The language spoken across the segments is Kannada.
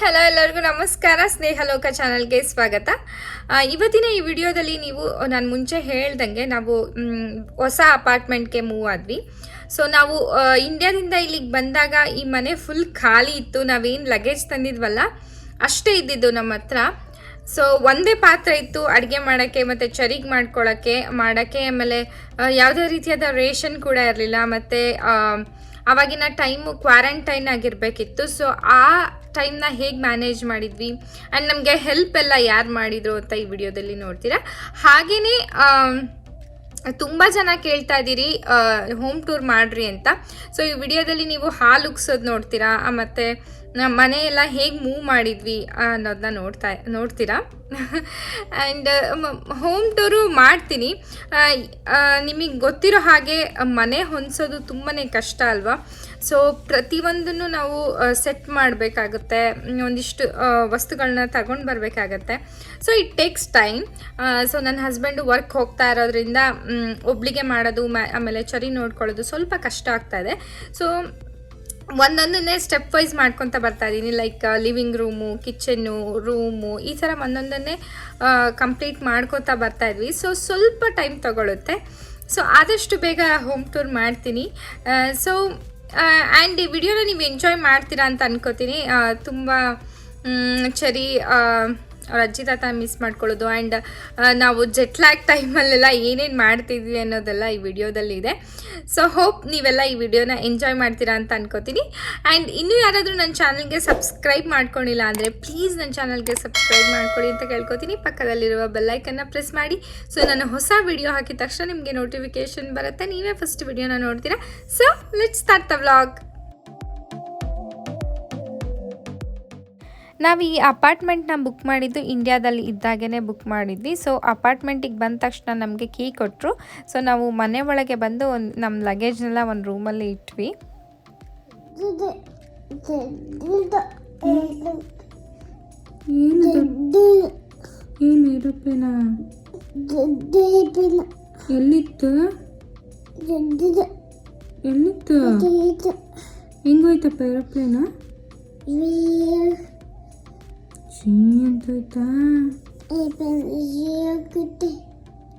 ಹಲೋ ಎಲ್ಲರಿಗೂ ನಮಸ್ಕಾರ. ಸ್ನೇಹಲೋಕ ಚಾನಲ್ಗೆ ಸ್ವಾಗತ. ಇವತ್ತಿನ ಈ ವಿಡಿಯೋದಲ್ಲಿ ನೀವು, ನಾನು ಮುಂಚೆ ಹೇಳ್ದಂಗೆ ನಾವು ಹೊಸ ಅಪಾರ್ಟ್ಮೆಂಟ್ಗೆ ಮೂವ್ ಆದ್ವಿ. ಸೊ ನಾವು ಇಂಡಿಯಾದಿಂದ ಇಲ್ಲಿಗೆ ಬಂದಾಗ ಈ ಮನೆ ಫುಲ್ ಖಾಲಿ ಇತ್ತು. ನಾವೇನು ಲಗೇಜ್ ತಂದಿದ್ವಲ್ಲ, ಅಷ್ಟೇ ಇದ್ದಿದ್ದು ನಮ್ಮ ಹತ್ರ. ಸೊ ಒಂದೇ ಪಾತ್ರ ಇತ್ತು. ಅಡುಗೆ ಮಾಡೋಕ್ಕೆ ಮತ್ತು ಚರಿಗೆ ಮಾಡ್ಕೊಳ್ಳೋಕ್ಕೆ ಮಾಡೋಕ್ಕೆ ಆಮೇಲೆ ಯಾವುದೇ ರೀತಿಯಾದ ರೇಷನ್ ಕೂಡ ಇರಲಿಲ್ಲ. ಮತ್ತು ಆವಾಗಿನ ಟೈಮು ಕ್ವಾರಂಟೈನ್ ಆಗಿರಬೇಕಿತ್ತು. ಸೊ ಆ ಟೈಮ್ನ ಹೇಗೆ ಮ್ಯಾನೇಜ್ ಮಾಡಿದ್ವಿ? ಆ್ಯಂಡ್ ನಮಗೆ ಹೆಲ್ಪ್ ಎಲ್ಲ ಯಾರು ಮಾಡಿದ್ರು ಅಂತ ಈ ವಿಡಿಯೋದಲ್ಲಿ ನೋಡ್ತೀರಾ? ಹಾಗೆಯೇ ತುಂಬ ಜನ ಕೇಳ್ತಾ ಇದ್ದೀರಿ ಹೋಮ್ ಟೂರ್ ಮಾಡಿರಿ ಅಂತ. ಸೊ ಈ ವಿಡಿಯೋದಲ್ಲಿ ನೀವು ಹಾಲು ಉಗ್ಸೋದು ನೋಡ್ತೀರಾ? ಮತ್ತೆ ನಮ್ಮ ಮನೆ ಎಲ್ಲ ಹೇಗೆ ಮೂವ್ ಮಾಡಿದ್ವಿ ಅನ್ನೋದನ್ನ ನೋಡ್ತಾ, ನೋಡ್ತೀರಾ? ಆ್ಯಂಡ್ ಹೋಮ್ ಟೂರು ಮಾಡ್ತೀನಿ. ನಿಮಗೆ ಗೊತ್ತಿರೋ ಹಾಗೆ ಮನೆ ಹೊಂದಿಸೋದು ತುಂಬಾ ಕಷ್ಟ ಅಲ್ವಾ? ಸೊ ಪ್ರತಿಯೊಂದನ್ನು ನಾವು ಸೆಟ್ ಮಾಡಬೇಕಾಗುತ್ತೆ. ಒಂದಿಷ್ಟು ವಸ್ತುಗಳನ್ನ ತಗೊಂಡು ಬರಬೇಕಾಗತ್ತೆ. So it takes time so ನನ್ನ ಹಸ್ಬೆಂಡು ವರ್ಕ್ ಹೋಗ್ತಾ ಇರೋದ್ರಿಂದ ಒಬ್ಳಿಗೆ ಮಾಡೋದು ಆಮೇಲೆ ಚರಿ ನೋಡ್ಕೊಳ್ಳೋದು ಸ್ವಲ್ಪ ಕಷ್ಟ ಆಗ್ತಾ ಇದೆ. ಸೊ ಒಂದೊಂದನ್ನೇ ಸ್ಟೆಪ್ ವೈಸ್ ಮಾಡ್ಕೊತ ಬರ್ತಾ ಇದ್ದೀನಿ like living room kitchen room ಈ ಥರ ಒಂದೊಂದನ್ನೇ ಕಂಪ್ಲೀಟ್ ಮಾಡ್ಕೋತಾ ಬರ್ತಾ ಇದ್ವಿ. ಸೊ ಸ್ವಲ್ಪ ಟೈಮ್ ತಗೊಳುತ್ತೆ. ಸೊ ಆದಷ್ಟು ಬೇಗ ಹೋಮ್ ಟೂರ್ ಮಾಡ್ತೀನಿ. ಸೊ ಆ್ಯಂಡ್ ಈ ವಿಡಿಯೋನ ನೀವು ಎಂಜಾಯ್ ಮಾಡ್ತೀರಾ ಅಂತ ಅನ್ಕೋತೀನಿ. ತುಂಬ ಚರಿ ಅವ್ರ ಅಜ್ಜಿ ತಾತ ಮಿಸ್ ಮಾಡ್ಕೊಳ್ಳೋದು ಆ್ಯಂಡ್ ನಾವು ಜೆಟ್ಲ್ಯಾಕ್ ಟೈಮಲ್ಲೆಲ್ಲ ಏನೇನು ಮಾಡ್ತಿದ್ವಿ ಅನ್ನೋದೆಲ್ಲ ಈ ವಿಡಿಯೋದಲ್ಲಿ ಇದೆ. ಸೊ ಹೋಪ್ ನೀವೆಲ್ಲ ಈ ವಿಡಿಯೋನ ಎಂಜಾಯ್ ಮಾಡ್ತೀರಾ ಅಂತ ಅನ್ಕೋತೀನಿ. ಆ್ಯಂಡ್ ಇನ್ನೂ ಯಾರಾದರೂ ನನ್ನ ಚಾನಲ್ಗೆ ಸಬ್ಸ್ಕ್ರೈಬ್ ಮಾಡ್ಕೊಂಡಿಲ್ಲ ಅಂದರೆ ಪ್ಲೀಸ್ ನನ್ನ ಚಾನಲ್ಗೆ ಸಬ್ಸ್ಕ್ರೈಬ್ ಮಾಡ್ಕೊಳ್ಳಿ ಅಂತ ಕೇಳ್ಕೊತೀನಿ. ಪಕ್ಕದಲ್ಲಿರುವ ಬೆಲ್ಲೈಕನ್ನು ಪ್ರೆಸ್ ಮಾಡಿ. ಸೊ ನನ್ನ ಹೊಸ ವಿಡಿಯೋ ಹಾಕಿದ ತಕ್ಷಣ ನಿಮಗೆ ನೋಟಿಫಿಕೇಶನ್ ಬರುತ್ತೆ. ನೀವೇ ಫಸ್ಟ್ ವಿಡಿಯೋನ ನೋಡ್ತೀರಾ. So let's start the vlog ನಾವು ಈ ಅಪಾರ್ಟ್ಮೆಂಟ್ನ ಬುಕ್ ಮಾಡಿದ್ದು ಇಂಡಿಯಾದಲ್ಲಿ ಇದ್ದಾಗೇ ಬುಕ್ ಮಾಡಿದ್ವಿ. ಸೊ ಅಪಾರ್ಟ್ಮೆಂಟಿಗೆ ಬಂದ ತಕ್ಷಣ ನಮಗೆ ಕೀ ಕೊಟ್ಟರು ಸೊ ನಾವು ಮನೆ ಒಳಗೆ ಬಂದು ಒಂದು ನಮ್ಮ ಲಗೇಜ್ನೆಲ್ಲ ಒಂದು ರೂಮಲ್ಲಿ ಇಟ್ವಿ. ಏನು ಏರೋಪ್ಲೇನ ಎಲ್ಲಿತ್ತು? ಎಲ್ಲಿತ್ತು ಹೆಂಗೋಯ್ತಪ್ಪ ಏರೋಪ್ಲೇನ? ಶೀ ಅಂತ ಹೋಯ್ತಾ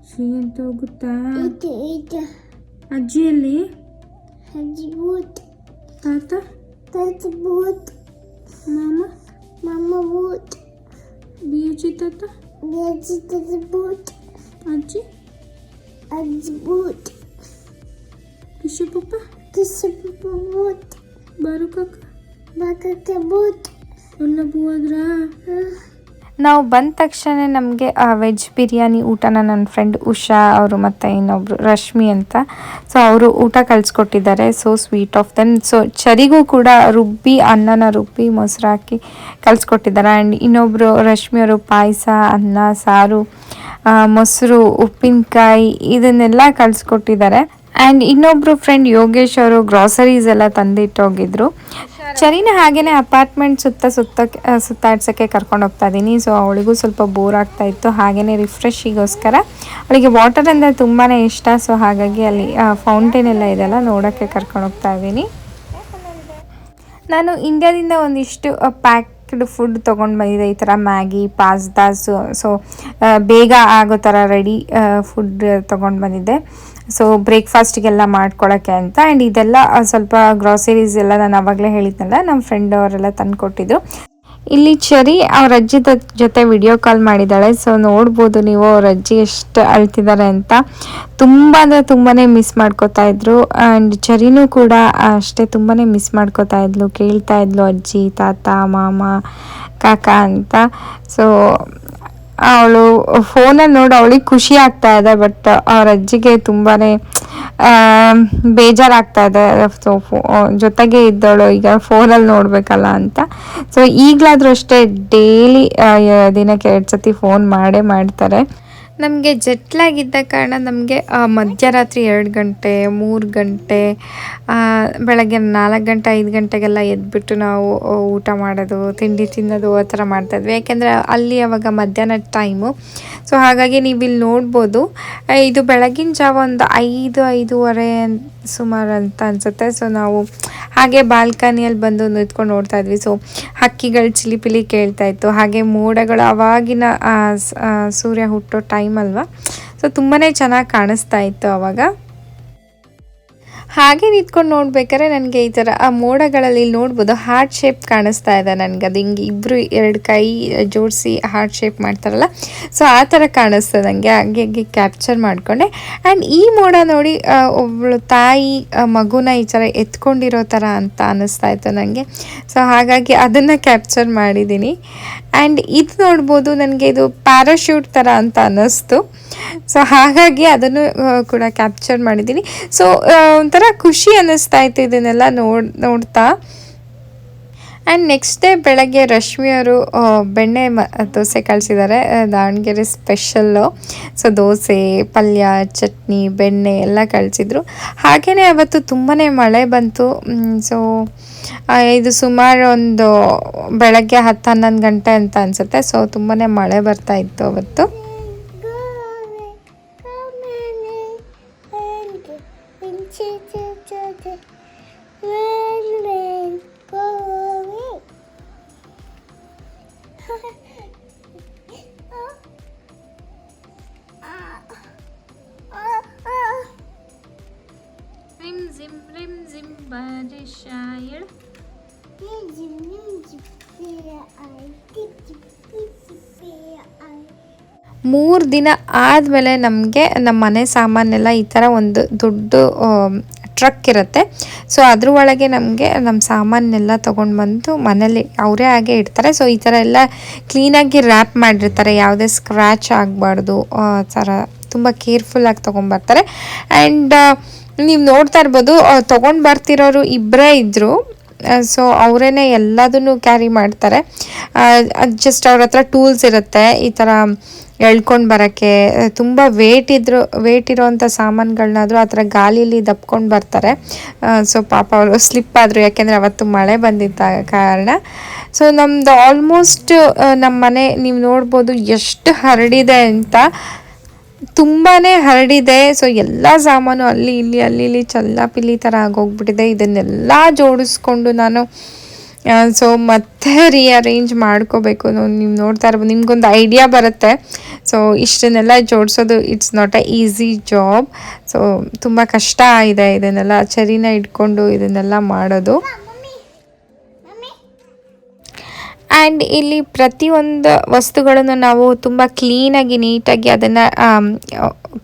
ಶೀ ಅಂತ ಹೋಗುತ್ತಾ ಅಜ್ಜಿಯಲ್ಲಿ ತಾತ ಮಾಮ ಬಿಯುಜಿ ತಾತ ಅಜ್ಜಿ ಕಿಶು ಪಪ್ಪ ಬಾರು ಕಾಕ ಎಲ್ಲ ಬೂದ್ರಾ ನಾವು ಬಂದ ತಕ್ಷಣ ನಮಗೆ ವೆಜ್ ಬಿರಿಯಾನಿ ಊಟನ ನನ್ನ ಫ್ರೆಂಡ್ ಉಷಾ ಅವರು ಮತ್ತು ಇನ್ನೊಬ್ರು ರಶ್ಮಿ ಅಂತ. ಸೊ ಅವರು ಊಟ ಕಳಿಸ್ಕೊಟ್ಟಿದ್ದಾರೆ. So sweet of them so ಚರಿಗೂ ಕೂಡ ರುಬ್ಬಿ, ಅನ್ನನ ರುಬ್ಬಿ ಮೊಸರು ಹಾಕಿ ಕಳಿಸ್ಕೊಟ್ಟಿದ್ದಾರೆ. ಆ್ಯಂಡ್ ಇನ್ನೊಬ್ಬರು ರಶ್ಮಿ ಅವರು ಪಾಯಸ, ಅನ್ನ, ಸಾರು ಮೊಸರು, ಉಪ್ಪಿನಕಾಯಿ ಇದನ್ನೆಲ್ಲ ಕಳಿಸ್ಕೊಟ್ಟಿದ್ದಾರೆ. ಆ್ಯಂಡ್ ಇನ್ನೊಬ್ರು ಫ್ರೆಂಡ್ ಯೋಗೇಶ್ ಅವರು ಗ್ರಾಸರೀಸ್ ಎಲ್ಲ ತಂದಿಟ್ಟೋಗಿದ್ರು. ಚರಿನ ಹಾಗೇನೇ ಅಪಾರ್ಟ್ಮೆಂಟ್ ಸುತ್ತ ಸುತ್ತ ಸುತ್ತಾಡ್ಸೋಕ್ಕೆ ಕರ್ಕೊಂಡು ಹೋಗ್ತಾ ಇದ್ದೀನಿ. ಸೊ ಅವಳಿಗೂ ಸ್ವಲ್ಪ ಬೋರ್ ಆಗ್ತಾ ಇತ್ತು. ಹಾಗೆಯೇ ರಿಫ್ರೆಶಿಗೋಸ್ಕರ ಅವಳಿಗೆ ವಾಟರ್ ಅಂದರೆ ತುಂಬಾ ಇಷ್ಟ. ಸೊ ಹಾಗಾಗಿ ಅಲ್ಲಿ ಫೌಂಟೇನ್ ಎಲ್ಲ ಇದೆಲ್ಲ ನೋಡೋಕ್ಕೆ ಕರ್ಕೊಂಡು ಹೋಗ್ತಾ ಇದ್ದೀನಿ. ನಾನು ಇಂಡಿಯಾದಿಂದ ಒಂದಿಷ್ಟು ಪ್ಯಾಕ್ಡ್ ಫುಡ್ ತೊಗೊಂಡು ಬಂದಿದ್ದೆ. ಈ ಥರ ಮ್ಯಾಗಿ ಪಾಸ್ತಾಸು ಸೊ ಬೇಗ ಆಗೋ ಥರ ರೆಡಿ ಫುಡ್ ತೊಗೊಂಡು ಬಂದಿದ್ದೆ. ಸೊ ಬ್ರೇಕ್ಫಾಸ್ಟಿಗೆಲ್ಲ ಮಾಡ್ಕೊಳಕ್ಕೆ ಅಂತ. ಆ್ಯಂಡ್ ಇದೆಲ್ಲ ಸ್ವಲ್ಪ ಗ್ರಾಸರೀಸ್ ಎಲ್ಲ ನಾನು ಆವಾಗಲೇ ಹೇಳಿದ್ನಲ್ಲ ನಮ್ಮ ಫ್ರೆಂಡ್ ಅವರೆಲ್ಲ ತಂದುಕೊಟ್ಟಿದ್ರು ಇಲ್ಲಿ ಚರಿ, ಅವ್ರ ಅಜ್ಜಿ ಜೊತೆ ವಿಡಿಯೋ ಕಾಲ್ ಮಾಡಿದ್ದಾಳೆ. ಸೊ ನೋಡ್ಬೋದು ನೀವು ಅವ್ರ ಅಜ್ಜಿ ಎಷ್ಟು ಅಳ್ತಿದ್ದಾರೆ ಅಂತ. ತುಂಬ ಅಂದರೆ ತುಂಬಾ ಮಿಸ್ ಮಾಡ್ಕೋತಾ ಇದ್ರು. ಆ್ಯಂಡ್ ಚರಿನೂ ಕೂಡ ಅಷ್ಟೇ ತುಂಬಾ ಮಿಸ್ ಮಾಡ್ಕೋತಾ ಇದ್ಲು. ಕೇಳ್ತಾ ಇದ್ಲು ಅಜ್ಜಿ, ತಾತ, ಮಾಮ, ಕಾಕ ಅಂತ. ಸೊ ಅವಳು ಫೋನಲ್ಲಿ ನೋಡಿ, ಅವಳಿಗೆ ಖುಷಿ ಆಗ್ತಾ ಇದೆ ಬಟ್ ಅವ್ರ ಅಜ್ಜಿಗೆ ತುಂಬಾ ಬೇಜಾರಾಗ್ತಾ ಇದೆ. ಸೊ ಜೊತೆಗೆ ಇದ್ದವಳು ಈಗ ಫೋನಲ್ಲಿ ನೋಡಬೇಕಲ್ಲ ಅಂತ. ಸೊ ಈಗಲಾದರೂ ಅಷ್ಟೇ ಡೈಲಿ ದಿನಕ್ಕೆ ಎರಡು ಸತಿ ಫೋನ್ ಮಾಡೇ ಮಾಡ್ತಾರೆ. ನಮಗೆ ಜೆಟ್ಲಾಗಿದ್ದ ಕಾರಣ ನಮಗೆ ಮಧ್ಯರಾತ್ರಿ ಎರಡು ಗಂಟೆ, ಮೂರು ಗಂಟೆ ಬೆಳಗ್ಗೆ ನಾಲ್ಕು ಗಂಟೆ, ಐದು ಗಂಟೆಗೆಲ್ಲ ಎದ್ಬಿಟ್ಟು ನಾವು ಊಟ ಮಾಡೋದು, ತಿಂಡಿ ತಿನ್ನೋದು, ಆ ಥರ ಮಾಡ್ತಾಯಿದ್ವಿ ಯಾಕೆಂದರೆ ಅಲ್ಲಿ ಅವಾಗ ಮಧ್ಯಾಹ್ನ ಟೈಮು. ಸೊ, ಹಾಗಾಗಿ ನೀವು ಇಲ್ಲಿ ನೋಡ್ಬೋದು ಇದು ಬೆಳಗಿನ ಜಾವ ಒಂದು ಐದು, ಐದೂವರೆ ಸುಮಾರು ಅಂತ ಅನಿಸುತ್ತೆ. ಸೊ, ನಾವು ಹಾಗೆ ಬಾಲ್ಕನಿಯಲ್ಲಿ ಬಂದು ನಿಂತ್ಕೊಂಡು ನೋಡ್ತಾ ಇದ್ವಿ. ಸೊ, ಹಕ್ಕಿಗಳು ಚಿಲಿಪಿಲಿ ಕೇಳ್ತಾ ಇತ್ತು. ಹಾಗೆ ಮೋಡಗಳು ಅವಾಗಿನ ಸೂರ್ಯ ಹುಟ್ಟೋ ಟೈಮ್ ಅಲ್ವಾ? ಸೊ ತುಂಬಾ ಚೆನ್ನಾಗಿ ಕಾಣಿಸ್ತಾ ಇತ್ತು ಅವಾಗ. ಹಾಗೆ ನಿಂತ್ಕೊಂಡು ನೋಡ್ಬೇಕಾದ್ರೆ ನನಗೆ ಈ ಥರ ಆ ಮೋಡಗಳಲ್ಲಿ ನೋಡ್ಬೋದು ಹಾರ್ಟ್ ಶೇಪ್ ಕಾಣಿಸ್ತಾ ಇದೆ ನನಗೆ. ಅದು ಹಿಂಗೆ ಇಬ್ಬರು ಎರಡು ಕೈ ಜೋಡಿಸಿ ಹಾರ್ಟ್ ಶೇಪ್ ಮಾಡ್ತಾರಲ್ಲ ಸೊ ಆ ಥರ ಕಾಣಿಸ್ತದೆ ನನಗೆ ಹಾಗೆ ಹಾಗೆ ಕ್ಯಾಪ್ಚರ್ ಮಾಡಿಕೊಂಡೆ. ಆ್ಯಂಡ್ ಈ ಮೋಡ ನೋಡಿ ಒಬ್ಬಳು ತಾಯಿ ಮಗುನ ಈ ಥರ ಎತ್ಕೊಂಡಿರೋ ಥರ ಅಂತ ಅನ್ನಿಸ್ತಾ ಇತ್ತು ನನಗೆ ಸೊ ಹಾಗಾಗಿ ಅದನ್ನು ಕ್ಯಾಪ್ಚರ್ ಮಾಡಿದ್ದೀನಿ. ಆ್ಯಂಡ್ ಇದು ನೋಡ್ಬೋದು ನನಗೆ ಇದು ಪ್ಯಾರಾಶೂಟ್ ಥರ ಅಂತ ಅನ್ನಿಸ್ತು. ಸೊ ಹಾಗಾಗಿ ಅದನ್ನು ಕೂಡ ಕ್ಯಾಪ್ಚರ್ ಮಾಡಿದ್ದೀನಿ. ಸೊ ಒಂಥರ ಖುಷಿ ಅನ್ನಿಸ್ತಾ ಇತ್ತು ಇದನ್ನೆಲ್ಲ ನೋಡ್, ನೋಡ್ತಾ. ಆ್ಯಂಡ್ ನೆಕ್ಸ್ಟ್ ಡೇ ಬೆಳಗ್ಗೆ ರಶ್ಮಿಯವರು ಬೆಣ್ಣೆ ಮ, ದೋಸೆ ಕಳಿಸಿದ್ದಾರೆ ದಾವಣಗೆರೆ ಸ್ಪೆಷಲ್ಲು ಸೊ ದೋಸೆ, ಪಲ್ಯ, ಚಟ್ನಿ, ಬೆಣ್ಣೆ ಎಲ್ಲ ಕಳಿಸಿದ್ರು. ಹಾಗೆಯೇ ಅವತ್ತು ತುಂಬಾ ಮಳೆ ಬಂತು. ಸೊ ಇದು ಸುಮಾರು ಒಂದು ಬೆಳಗ್ಗೆ ಹತ್ತು ಹನ್ನೊಂದು ಗಂಟೆ ಅಂತ ಅನಿಸುತ್ತೆ. ಸೊ ತುಂಬಾ ಮಳೆ ಬರ್ತಾ ಇತ್ತು ಅವತ್ತು. ರಿಮ್ ಜಿಮ್ ಮೂರು ದಿನ ಆದಮೇಲೆ ನಮಗೆ ನಮ್ಮ ಮನೆ ಸಾಮಾನೆಲ್ಲ ಈ ಥರ ಒಂದು ದೊಡ್ಡ ಟ್ರಕ್ ಇರುತ್ತೆ. ಸೊ ಅದ್ರ ಒಳಗೆ ನಮಗೆ ನಮ್ಮ ಸಾಮಾನೆಲ್ಲ ತೊಗೊಂಡು ಬಂದು ಮನೇಲಿ ಅವರೇ ಹಾಗೆ ಇಡ್ತಾರೆ. ಸೊ ಈ ಥರ ಎಲ್ಲ ಕ್ಲೀನಾಗಿ ರ್ಯಾಪ್ ಮಾಡಿರ್ತಾರೆ. ಯಾವುದೇ ಸ್ಕ್ರ್ಯಾಚ್ ಆಗಬಾರ್ದು ಆ ಥರ ತುಂಬ ಕೇರ್ಫುಲ್ಲಾಗಿ ತೊಗೊಂಬರ್ತಾರೆ ಆ್ಯಂಡ್ ನೀವು ನೋಡ್ತಾ ಇರ್ಬೋದು ತೊಗೊಂಡು ಬರ್ತಿರೋರು ಇಬ್ಬರೇ ಇದ್ದರು ಸೊ ಅವರೇನೆ ಎಲ್ಲದನ್ನು ಕ್ಯಾರಿ ಮಾಡ್ತಾರೆ. ಜಸ್ಟ್ ಅವ್ರ ಹತ್ರ ಟೂಲ್ಸ್ ಇರುತ್ತೆ, ಈ ಥರ ಎಳ್ಕೊಂಡು ಬರೋಕ್ಕೆ. ತುಂಬ ವೇಟ್ ಇದ್ರು ವೇಟ್ ಇರೋವಂಥ ಸಾಮಾನುಗಳನ್ನಾದರೂ ಆ ಥರ ಗಾಲೀಲಿ ದಬ್ಕೊಂಡು ಬರ್ತಾರೆ. ಸೊ ಪಾಪ ಅವರು ಸ್ಲಿಪ್ ಆದರು, ಯಾಕೆಂದರೆ ಅವತ್ತು ಮಳೆ ಬಂದಿದ್ದ ಕಾರಣ. ಸೊ ನಮ್ಮದು ಆಲ್ಮೋಸ್ಟ್ ನಮ್ಮ ಮನೆ ನೀವು ನೋಡ್ಬೋದು ಎಷ್ಟು ಹರಡಿದೆ ಅಂತ. ತುಂಬಾ ಹರಡಿದೆ. ಸೊ ಎಲ್ಲ ಸಾಮಾನು ಅಲ್ಲಿ, ಇಲ್ಲಿ ಅಲ್ಲಿ, ಇಲ್ಲಿ ಚಲ್ಲಾಪಿಲ್ಲಿ ಥರ ಆಗೋಗ್ಬಿಟ್ಟಿದೆ. ಇದನ್ನೆಲ್ಲ ಜೋಡಿಸ್ಕೊಂಡು ನಾನು ಸೊ ಮತ್ತೆ ರೀಅರೇಂಜ್ ಮಾಡ್ಕೋಬೇಕು ನೀವು ನೋಡ್ತಾ ಇರ್ಬೋದು. ನಿಮ್ಗೊಂದು ಐಡಿಯಾ ಬರುತ್ತೆ. ಸೊ ಇಷ್ಟನ್ನೆಲ್ಲ ಜೋಡಿಸೋದು it's not a easy job so ತುಂಬ ಕಷ್ಟ ಇದೆ ಇದನ್ನೆಲ್ಲ ಚರಿನ ಇಟ್ಕೊಂಡು ಇದನ್ನೆಲ್ಲ ಮಾಡೋದು. ಆ್ಯಂಡ್ ಇಲ್ಲಿ ಪ್ರತಿಯೊಂದು ವಸ್ತುಗಳನ್ನು ನಾವು ತುಂಬ ಕ್ಲೀನಾಗಿ ನೀಟಾಗಿ ಅದನ್ನು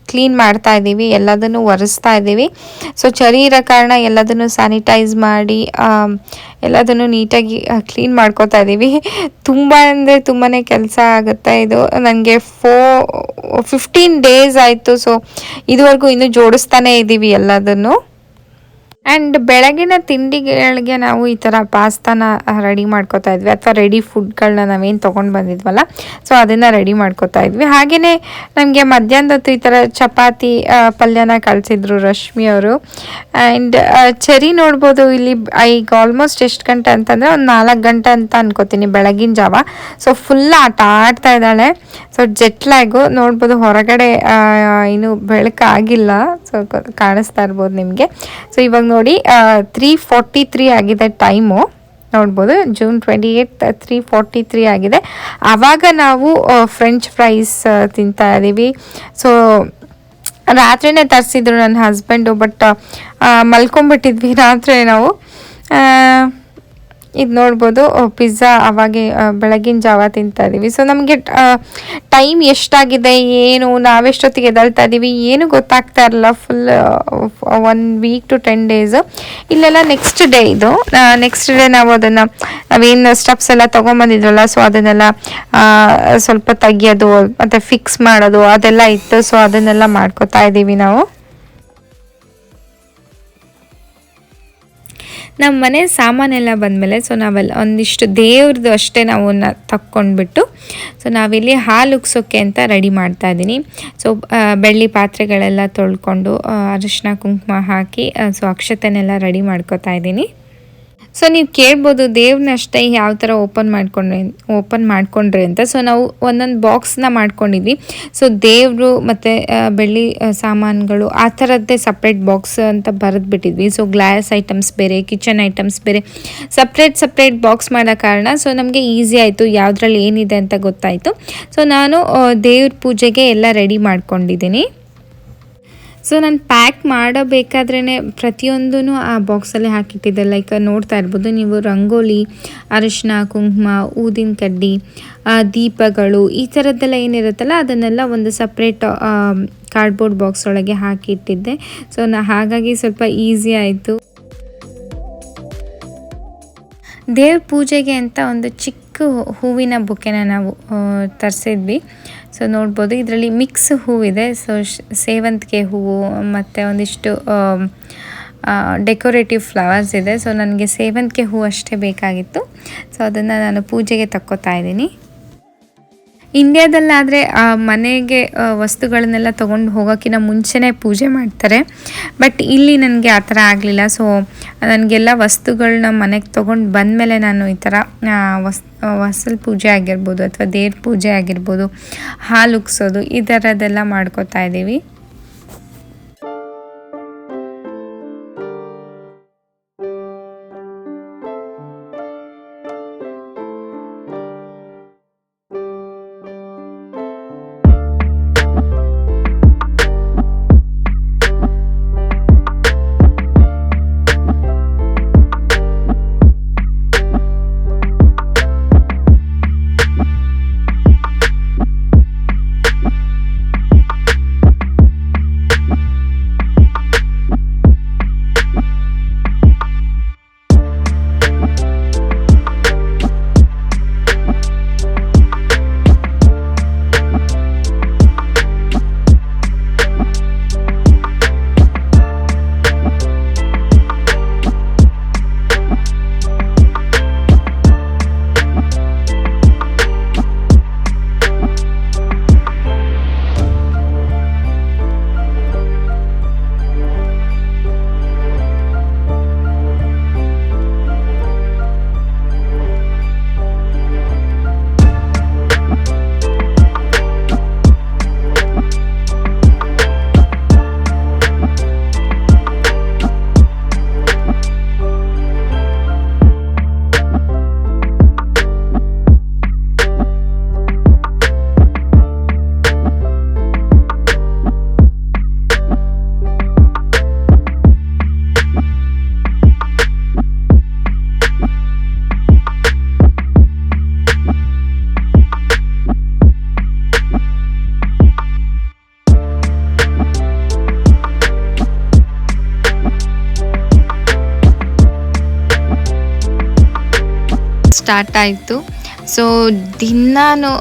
ಕ್ಲೀನ್ ಮಾಡ್ತಾ ಇದ್ದೀವಿ ಎಲ್ಲದನ್ನು ಒರೆಸ್ತಾ ಇದ್ದೀವಿ. ಸೊ ಚರಿ ಇರೋ ಕಾರಣ ಎಲ್ಲದನ್ನು ಸ್ಯಾನಿಟೈಸ್ ಮಾಡಿ ಆಮ್, ಎಲ್ಲದನ್ನು ನೀಟಾಗಿ ಕ್ಲೀನ್ ಮಾಡ್ಕೋತಾ ಇದ್ದೀವಿ. ತುಂಬ ಅಂದರೆ ತುಂಬಾ ಕೆಲಸ ಆಗುತ್ತೆ ಇದು. ನನಗೆ ಫೋ ಫಿಫ್ಟೀನ್ ಡೇಸ್ ಆಯಿತು. ಸೊ ಇದುವರೆಗೂ ಇನ್ನೂ ಜೋಡಿಸ್ತಾನೇ ಇದ್ದೀವಿ ಎಲ್ಲದನ್ನು. ಆ್ಯಂಡ್ ಬೆಳಗಿನ ತಿಂಡಿಗಳಿಗೆ ನಾವು ಈ ಥರ ಪಾಸ್ತಾನ ರೆಡಿ ಮಾಡ್ಕೋತಾ ಇದ್ವಿ. ಅಥವಾ ರೆಡಿ ಫುಡ್ಗಳನ್ನ ನಾವೇನು ತೊಗೊಂಡು ಬಂದಿದ್ವಲ್ಲ ಸೊ ಅದನ್ನು ರೆಡಿ ಮಾಡ್ಕೋತಾ ಇದ್ವಿ. ಹಾಗೆಯೇ ನಮಗೆ ಮಧ್ಯಾಹ್ನದ ಹೊತ್ತು ಈ ಥರ ಚಪಾತಿ ಪಲ್ಯನ ಕಳಿಸಿದ್ರು ರಶ್ಮಿ ಅವರು. ಆ್ಯಂಡ್ ಚೆರಿ ನೋಡ್ಬೋದು ಇಲ್ಲಿ ಈಗ ಆಲ್ಮೋಸ್ಟ್ ಎಷ್ಟು ಗಂಟೆ ಅಂತಂದರೆ ಒಂದು ನಾಲ್ಕು ಗಂಟೆ ಅಂತ ಅನ್ಕೋತೀನಿ ಬೆಳಗಿನ ಜಾವ. ಸೊ ಫುಲ್ ಆಟ ಆಡ್ತಾ ಇದ್ದಾಳೆ. ಸೊ ಜೆಟ್ ಲ್ಯಾಗು ನೋಡ್ಬೋದು ಹೊರಗಡೆ ಏನು ಬೆಳಕಾಗಿಲ್ಲ. ಸೊ ಕಾಣಿಸ್ತಾ ಇರ್ಬೋದು ನಿಮಗೆ. ಸೊ ಇವಾಗ ನೋಡಿ ತ್ರೀ ಫಾರ್ಟಿ ತ್ರೀ ಆಗಿದೆ ಟೈಮು ನೋಡ್ಬೋದು June twenty eight three forty three ಆಗಿದೆ. ಆವಾಗ ನಾವು ಫ್ರೆಂಚ್ ಫ್ರೈಸ್ ತಿಂತಾ ಇದ್ದೀವಿ. ಸೊ ರಾತ್ರಿನೇ ತರಿಸಿದ್ರು ನನ್ನ ಹಸ್ಬೆಂಡು ಬಟ್ ಮಲ್ಕೊಂಬಿಟ್ಟಿದ್ವಿ ರಾತ್ರಿ ನಾವು. ಇದು ನೋಡ್ಬೋದು ಪಿಜ್ಜಾ ಅವಾಗೆ ಬೆಳಗಿನ ಜಾವ ತಿಂತಾ ಇದ್ದೀವಿ ಸೊ ನಮಗೆ ಟೈಮ್ ಎಷ್ಟಾಗಿದೆ, ಏನು, ನಾವೆಷ್ಟೊತ್ತಿಗೆ ಎದಳ್ತಾ ಇದ್ದೀವಿ ಏನು ಗೊತ್ತಾಗ್ತಾ ಇರಲ್ಲ. Full one week to ten days ಇಲ್ಲೆಲ್ಲ ನೆಕ್ಸ್ಟ್ ಡೇ ಇದು. ನೆಕ್ಸ್ಟ್ ಡೇ ನಾವು ಅದನ್ನು, ನಾವೇನು ಸ್ಟೆಪ್ಸ್ ಎಲ್ಲ ತೊಗೊಂಬಂದಿದ್ವಲ್ಲ ಸೊ ಅದನ್ನೆಲ್ಲ ಸ್ವಲ್ಪ ತೆಗಿಯೋದು, ಮತ್ತು ಫಿಕ್ಸ್ ಮಾಡೋದು, ಅದೆಲ್ಲ ಇತ್ತು. ಸೊ ಅದನ್ನೆಲ್ಲ ಮಾಡ್ಕೋತಾ ಇದ್ದೀವಿ ನಾವು. ನಮ್ಮ ಮನೆ ಸಾಮಾನೆಲ್ಲ ಬಂದಮೇಲೆ ಸೊ ನಾವೆಲ್ಲ ಒಂದಿಷ್ಟು ದೇವ್ರದ್ದು ಅಷ್ಟೇ ನಾವು ತಕ್ಕೊಂಡ್ಬಿಟ್ಟು ಸೊ ನಾವಿಲ್ಲಿ ಹಾಲು ಉಗ್ಸೋಕ್ಕೆ ಅಂತ ರೆಡಿ ಮಾಡ್ತಾ ಇದ್ದೀನಿ. ಸೊ ಬೆಳ್ಳಿ ಪಾತ್ರೆಗಳೆಲ್ಲ ತೊಳ್ಕೊಂಡು ಅರಿಶಿನ, ಕುಂಕುಮ ಹಾಕಿ ಸೊ ಅಕ್ಷತೆನೆಲ್ಲ ರೆಡಿ ಮಾಡ್ಕೋತಾ ಇದ್ದೀನಿ. ಸೊ ನೀವು ಕೇಳ್ಬೋದು ದೇವ್ರನ್ನ ಅಷ್ಟೇ ಯಾವ ಥರ ಓಪನ್ ಮಾಡ್ಕೊಂಡ್ರೆ ಓಪನ್ ಮಾಡಿಕೊಂಡ್ರೆ ಅಂತ. ಸೊ ನಾವು ಒಂದೊಂದು ಬಾಕ್ಸ್ನ ಮಾಡ್ಕೊಂಡಿದ್ವಿ. ಸೊ ದೇವರು ಮತ್ತು ಬೆಳ್ಳಿ ಸಾಮಾನುಗಳು ಆ ಥರದ್ದೇ ಸಪ್ರೇಟ್ ಬಾಕ್ಸ್ ಅಂತ ಬರೆದ್ಬಿಟ್ಟಿದ್ವಿ ಸೊ ಗ್ಲಾಸ್ ಐಟಮ್ಸ್ ಬೇರೆ ಕಿಚನ್ ಐಟಮ್ಸ್ ಬೇರೆ. ಸಪ್ರೇಟ್ ಸಪ್ರೇಟ್ ಬಾಕ್ಸ್ ಮಾಡೋ ಕಾರಣ ಸೊ ನಮಗೆ ಈಸಿ ಆಯಿತು. ಯಾವುದ್ರಲ್ಲಿ ಏನಿದೆ ಅಂತ ಗೊತ್ತಾಯಿತು. ಸೊ ನಾನು ದೇವ್ರ ಪೂಜೆಗೆ ಎಲ್ಲ ರೆಡಿ ಮಾಡ್ಕೊಂಡಿದ್ದೀನಿ. ಸೊ ನಾನು ಪ್ಯಾಕ್ ಮಾಡಬೇಕಾದ್ರೇ ಪ್ರತಿಯೊಂದೂ ಆ ಬಾಕ್ಸಲ್ಲಿ ಹಾಕಿಟ್ಟಿದ್ದೆ. ಲೈಕ್ ನೋಡ್ತಾ ಇರ್ಬೋದು, ನೀವು ರಂಗೋಲಿ ಅರಿಶಿನ ಕುಂಕುಮ, ಊದಿನ ಕಡ್ಡಿ ದೀಪಗಳು, ಈ ಥರದ್ದೆಲ್ಲ ಏನಿರುತ್ತಲ್ಲ, ಅದನ್ನೆಲ್ಲ ಒಂದು ಸಪ್ರೇಟ್ ಕಾರ್ಡ್ಬೋರ್ಡ್ ಬಾಕ್ಸ್ ಒಳಗೆ ಹಾಕಿಟ್ಟಿದ್ದೆ. ಸೊ ನಾ, ಹಾಗಾಗಿ ಸ್ವಲ್ಪ ಈಸಿ ಆಯಿತು. ದೇವ್ರ ಪೂಜೆಗೆ ಅಂತ ಒಂದು ಚಿಕ್ಕ ಹೂವಿನ ಬುಕ್ಕೆನ ನಾವು ತರಿಸಿದ್ವಿ. ಸೊ ನೋಡ್ಬೋದು. ಇದರಲ್ಲಿ ಮಿಕ್ಸ್ ಹೂವಿದೆ. ಸೊ ಸೇವಂತಿಗೆ ಹೂವು, ಮತ್ತು ಒಂದಿಷ್ಟು ಡೆಕೋರೇಟಿವ್ ಫ್ಲವರ್ಸ್ ಇದೆ. ಸೊ ನನಗೆ ಸೇವಂತಿಗೆ ಹೂವು ಅಷ್ಟೇ ಬೇಕಾಗಿತ್ತು. ಸೊ ಅದನ್ನು ನಾನು ಪೂಜೆಗೆ ತಕ್ಕೋತಾ ಇದ್ದೀನಿ. ಇಂಡ್ಯಾದಲ್ಲಾದರೆ ಮನೆಗೆ ವಸ್ತುಗಳನ್ನೆಲ್ಲ ತೊಗೊಂಡು ಹೋಗೋಕ್ಕಿಂತ ಮುಂಚೆನೇ ಪೂಜೆ ಮಾಡ್ತಾರೆ. ಬಟ್ ಇಲ್ಲಿ ನನಗೆ ಆ ಥರ ಆಗಲಿಲ್ಲ. ಸೊ, ನನಗೆಲ್ಲ ವಸ್ತುಗಳನ್ನ ಮನೆಗೆ ತೊಗೊಂಡು ಬಂದಮೇಲೆ ನಾನು ಈ ಥರ ವಸ್ ವಸಲ್ ಪೂಜೆ ಆಗಿರ್ಬೋದು ಅಥವಾ ದೇವ್ರ ಪೂಜೆ ಆಗಿರ್ಬೋದು, ಹಾಲು ಉಗ್ಸೋದು ಈ ಥರದ್ದೆಲ್ಲ ಮಾಡ್ಕೋತಾ ಇದ್ದೀವಿ. ಸ್ಟಾರ್ಟ್ ಆಯಿತು. ಸೊ ದಿನಾನು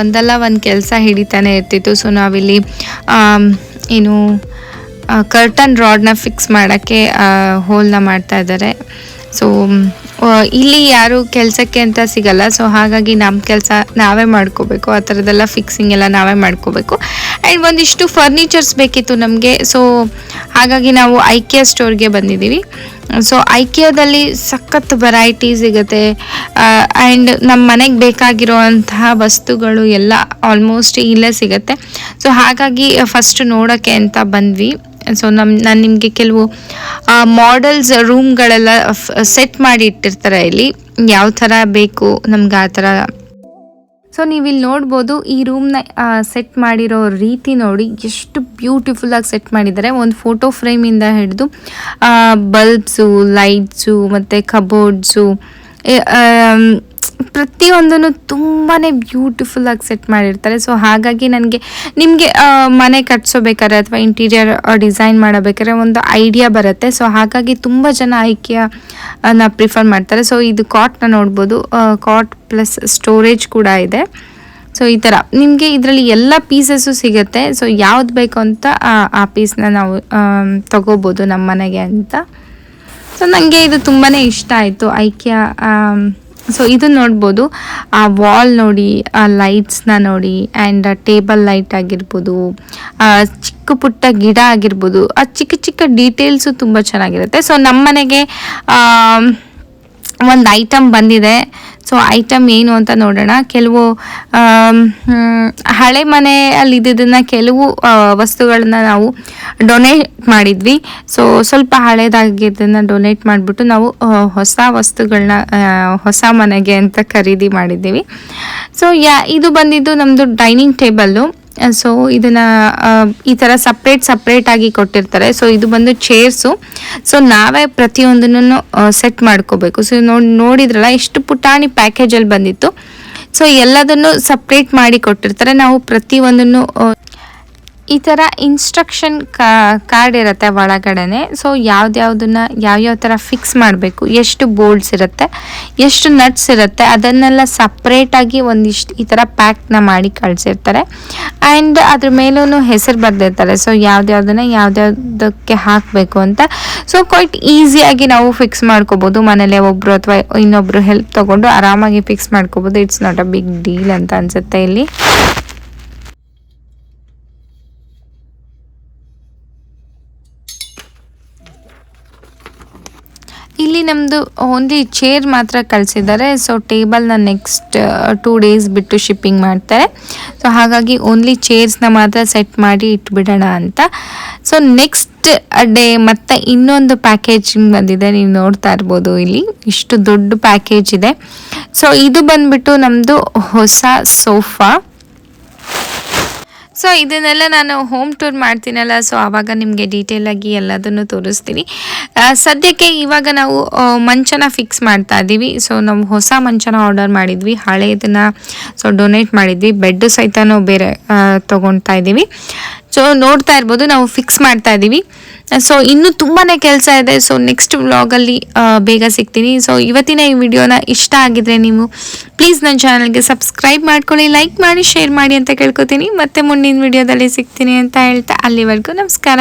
ಒಂದಲ್ಲ ಒಂದು ಕೆಲಸ ಹಿಡಿತಾನೆ ಇರ್ತಿತ್ತು. ಸೊ ನಾವಿಲ್ಲಿ ಏನು ಕರ್ಟನ್ ರಾಡ್ನ ಫಿಕ್ಸ್ ಮಾಡೋಕ್ಕೆ ಹೋಲ್ನ ಮಾಡ್ತಾ ಇದ್ದಾರೆ. ಸೊ ಇಲ್ಲಿ ಯಾರು ಕೆಲಸಕ್ಕೆ ಅಂತ ಸಿಗಲ್ಲ. ಸೊ ಹಾಗಾಗಿ ನಮ್ಮ ಕೆಲಸ ನಾವೇ ಮಾಡ್ಕೋಬೇಕು. ಆ ಥರದ್ದೆಲ್ಲ ಫಿಕ್ಸಿಂಗ್ ಎಲ್ಲ ನಾವೇ ಮಾಡ್ಕೋಬೇಕು. ಆ್ಯಂಡ್ ಒಂದಿಷ್ಟು ಫರ್ನಿಚರ್ಸ್ ಬೇಕಿತ್ತು ನಮಗೆ. ಸೊ ಹಾಗಾಗಿ ನಾವು ಐಕಿಯಾ ಸ್ಟೋರ್ಗೆ ಬಂದಿದ್ದೀವಿ. ಸೊ ಐಕಿಯಾದಲ್ಲಿ ಸಖತ್ ವೆರೈಟಿ ಸಿಗುತ್ತೆ. ಆ್ಯಂಡ್ ನಮ್ಮ ಮನೆಗೆ ಬೇಕಾಗಿರುವಂತಹ ವಸ್ತುಗಳು ಎಲ್ಲ ಆಲ್ಮೋಸ್ಟ್ ಇಲ್ಲೇ ಸಿಗುತ್ತೆ. ಸೊ ಹಾಗಾಗಿ ಫಸ್ಟ್ ನೋಡೋಕ್ಕೆ ಅಂತ ಬಂದ್ವಿ. ಸೊ ನಮ್ಮ ನಾನು ನಿಮಗೆ ಕೆಲವು ಮಾಡೆಲ್ಸ್ ರೂಮ್ಗಳೆಲ್ಲ ಸೆಟ್ ಮಾಡಿ ಇಟ್ಟಿರ್ತಾರೆ ಇಲ್ಲಿ. ಯಾವ ಥರ ಬೇಕು, ನಮ್ಗೆ ಆ ಥರ. ಸೊ ನೀವು ಇಲ್ಲಿ ನೋಡ್ಬೋದು, ಈ ರೂಮ್ನ ಸೆಟ್ ಮಾಡಿರೋ ರೀತಿ ನೋಡಿ, ಎಷ್ಟು ಬ್ಯೂಟಿಫುಲ್ಲಾಗಿ ಸೆಟ್ ಮಾಡಿದ್ದಾರೆ. ಒಂದು ಫೋಟೋ ಫ್ರೇಮಿಂದ ಹಿಡಿದು ಬಲ್ಬ್ಸು ಲೈಟ್ಸು ಮತ್ತು ಕಬೋರ್ಡ್ಸು ಪ್ರತಿಯೊಂದನ್ನು ತುಂಬಾ ಬ್ಯೂಟಿಫುಲ್ಲಾಗಿ ಸೆಟ್ ಮಾಡಿರ್ತಾರೆ. ಸೊ ಹಾಗಾಗಿ ನನಗೆ ನಿಮಗೆ ಮನೆ ಕಟ್ಸೋಬೇಕಾದ್ರೆ ಅಥವಾ ಇಂಟೀರಿಯರ್ ಡಿಸೈನ್ ಮಾಡಬೇಕಾದ್ರೆ ಒಂದು ಐಡಿಯಾ ಬರುತ್ತೆ. ಸೊ ಹಾಗಾಗಿ ತುಂಬ ಜನ ಐಕ್ಯನ ನ ಪ್ರಿಫರ್ ಮಾಡ್ತಾರೆ. ಸೊ ಇದು ಕಾಟ್ನ ನೋಡ್ಬೋದು. ಕಾಟ್ ಪ್ಲಸ್ ಸ್ಟೋರೇಜ್ ಕೂಡ ಇದೆ. ಸೊ ಈ ಥರ ನಿಮಗೆ ಇದರಲ್ಲಿ ಎಲ್ಲ ಪೀಸಸ್ಸು ಸಿಗುತ್ತೆ. ಸೊ ಯಾವ್ದು ಬೇಕು ಅಂತ, ಆ- ಪೀಸ್ನ ನಾವು ತಗೋಬೋದು ನಮ್ಮ ಮನೆಗೆ ಅಂತ. ಸೊ ನನಗೆ ಇದು ತುಂಬಾ ಇಷ್ಟ ಆಯಿತು ಐಕ್ಯ ಸೊ ಇದು ನೋಡ್ಬೋದು, ಆ ವಾಲ್ ನೋಡಿ, ಆ ಲೈಟ್ಸ್ನ ನೋಡಿ ಆ್ಯಂಡ್ ಟೇಬಲ್ ಲೈಟ್ ಆಗಿರ್ಬೋದು ಚಿಕ್ಕ ಪುಟ್ಟ ಗಿಡ ಆಗಿರ್ಬೋದು, ಆ ಚಿಕ್ಕ ಚಿಕ್ಕ ಡೀಟೇಲ್ಸು ತುಂಬ ಚೆನ್ನಾಗಿರುತ್ತೆ. ಸೊ ನಮ್ಮ ಮನೆಗೆ ಒಂದು ಐಟಮ್ ಬಂದಿದೆ. ಸೊ ಐಟಮ್ ಏನು ಅಂತ ನೋಡೋಣ. ಕೆಲವು ಹಳೆ ಮನೆಯಲ್ಲಿ ಇದ್ದಿದ್ದನ್ನ ಕೆಲವು ವಸ್ತುಗಳನ್ನ ನಾವು ಡೊನೇಟ್ ಮಾಡಿದ್ವಿ. ಸೊ ಸ್ವಲ್ಪ ಹಳೇದಾಗಿದ್ದನ್ನ ಡೊನೇಟ್ ಮಾಡಿಬಿಟ್ಟು ನಾವು ಹೊಸ ವಸ್ತುಗಳನ್ನ ಹೊಸ ಮನೆಗೆ ಅಂತ ಖರೀದಿ ಮಾಡಿದ್ದೀವಿ. ಸೊ ಯಾ, ಇದು ಬಂದಿದ್ದು ನಮ್ಮದು ಡೈನಿಂಗ್ ಟೇಬಲ್ಲು ಸೊ ಇದನ್ನ ಈ ಥರ ಸಪ್ರೇಟ್ ಸಪ್ರೇಟ್ ಆಗಿ ಕೊಟ್ಟಿರ್ತಾರೆ. ಸೊ ಇದು ಬಂದು ಚೇರ್ಸು ಸೊ ನಾವೇ ಪ್ರತಿಯೊಂದನ್ನು ಸೆಟ್ ಮಾಡ್ಕೋಬೇಕು. ಸೊ ನೋಡಿ, ನೋಡಿದ್ರಲ್ಲ ಎಷ್ಟು ಪುಟಾಣಿ ಪ್ಯಾಕೇಜಲ್ಲಿ ಬಂದಿತ್ತು. ಸೊ ಎಲ್ಲದನ್ನು ಸಪ್ರೇಟ್ ಮಾಡಿ ಕೊಟ್ಟಿರ್ತಾರೆ. ನಾವು ಪ್ರತಿಯೊಂದನ್ನು ಈ ಥರ ಇನ್ಸ್ಟ್ರಕ್ಷನ್ ಕಾರ್ಡ್ ಇರುತ್ತೆ ಒಳಗಡೆನೆ. ಸೊ ಯಾವ್ದ್ಯಾವ್ದನ್ನ, ಯಾವ್ಯಾವ ಥರ ಫಿಕ್ಸ್ ಮಾಡಬೇಕು, ಎಷ್ಟು ಬೋಲ್ಡ್ಸ್ ಇರುತ್ತೆ, ಎಷ್ಟು ನಟ್ಸ್ ಇರುತ್ತೆ, ಅದನ್ನೆಲ್ಲ ಸಪ್ರೇಟಾಗಿ ಒಂದಿಷ್ಟು ಈ ಥರ ಪ್ಯಾಕ್ನ ಮಾಡಿ ಕಳಿಸಿರ್ತಾರೆ. ಆ್ಯಂಡ್ ಅದ್ರ ಮೇಲೂ ಹೆಸರು ಬರೆದಿರ್ತಾರೆ. ಸೊ ಯಾವ್ದ್ಯಾವ್ದನ್ನ ಯಾವ್ದ್ಯಾವ್ದಕ್ಕೆ ಹಾಕಬೇಕು ಅಂತ. ಸೊ ಕ್ವೈಟ್ ಈಸಿಯಾಗಿ ನಾವು ಫಿಕ್ಸ್ ಮಾಡ್ಕೋಬೋದು. ಮನೇಲೆ ಒಬ್ಬರು ಅಥವಾ ಇನ್ನೊಬ್ಬರು ಹೆಲ್ಪ್ ತೊಗೊಂಡು ಆರಾಮಾಗಿ ಫಿಕ್ಸ್ ಮಾಡ್ಕೋಬೋದು. It's not a big deal ಅಂತ ಅನ್ಸುತ್ತೆ ಇಲ್ಲಿ. ಇಲ್ಲಿ ನಮ್ಮದು ಓನ್ಲಿ ಚೇರ್ ಮಾತ್ರ ಕಳಿಸಿದ್ದಾರೆ. ಸೊ ಟೇಬಲ್ನ ನೆಕ್ಸ್ಟ್ ಟೂ ಡೇಸ್ ಬಿಟ್ಟು ಶಿಪ್ಪಿಂಗ್ ಮಾಡ್ತಾರೆ. ಸೊ ಹಾಗಾಗಿ ಓನ್ಲಿ ಚೇರ್ಸ್ನ ಮಾತ್ರ ಸೆಟ್ ಮಾಡಿ ಇಟ್ಬಿಡೋಣ ಅಂತ. ಸೊ ನೆಕ್ಸ್ಟ್ ಡೇ ಮತ್ತೆ ಇನ್ನೊಂದು ಪ್ಯಾಕೇಜಿಂಗ್ ಬಂದಿದೆ. ನೀವು ನೋಡ್ತಾ ಇರ್ಬೋದು ಇಲ್ಲಿ. ಇಷ್ಟು ದೊಡ್ಡ ಪ್ಯಾಕೇಜ್ ಇದೆ. ಸೊ ಇದು ಬಂದ್ಬಿಟ್ಟು ನಮ್ಮದು ಹೊಸ ಸೋಫಾ ಸೊ ಇದನ್ನೆಲ್ಲ ನಾನು ಹೋಮ್ ಟೂರ್ ಮಾಡ್ತೀನಲ್ಲ ಸೊ ಆವಾಗ ನಿಮಗೆ ಡೀಟೇಲಾಗಿ ಎಲ್ಲದನ್ನು ತೋರಿಸ್ತೀನಿ. ಸದ್ಯಕ್ಕೆ ಇವಾಗ ನಾವು ಮಂಚನ ಫಿಕ್ಸ್ ಮಾಡ್ತಾ ಇದ್ದೀವಿ ಸೊ ನಾವು ಹೊಸ ಮಂಚನ ಆರ್ಡರ್ ಮಾಡಿದ್ವಿ. ಹಳೆಯದನ್ನು ಸೊ ಡೊನೇಟ್ ಮಾಡಿದ್ವಿ. ಬೆಡ್ ಸಹಿತನೂ ಬೇರೆ ತಗೊಳ್ತಾ ಇದ್ದೀವಿ ಸೊ ನೋಡ್ತಾ ಇರ್ಬೋದು, ನಾವು ಫಿಕ್ಸ್ ಮಾಡ್ತಾ ಇದ್ದೀವಿ ಸೊ ಇನ್ನೂ ತುಂಬಾ ಕೆಲಸ ಇದೆ. ಸೊ ನೆಕ್ಸ್ಟ್ ವ್ಲಾಗಲ್ಲಿ ಬೇಗ ಸಿಗ್ತೀನಿ. ಸೊ ಇವತ್ತಿನ ಈ ವಿಡಿಯೋನ ಇಷ್ಟ ಆಗಿದ್ರೆ ನೀವು ಪ್ಲೀಸ್ ನನ್ನ ಚಾನಲ್ಗೆ ಸಬ್ಸ್ಕ್ರೈಬ್ ಮಾಡ್ಕೊಳ್ಳಿ ಲೈಕ್ ಮಾಡಿ ಶೇರ್ ಮಾಡಿ ಅಂತ ಕೇಳ್ಕೊತೀನಿ. ಮತ್ತೆ ಮುಂದಿನ ವಿಡಿಯೋದಲ್ಲಿ ಸಿಗ್ತೀನಿ ಅಂತ ಹೇಳ್ತಾ ಅಲ್ಲಿವರೆಗೂ ನಮಸ್ಕಾರ.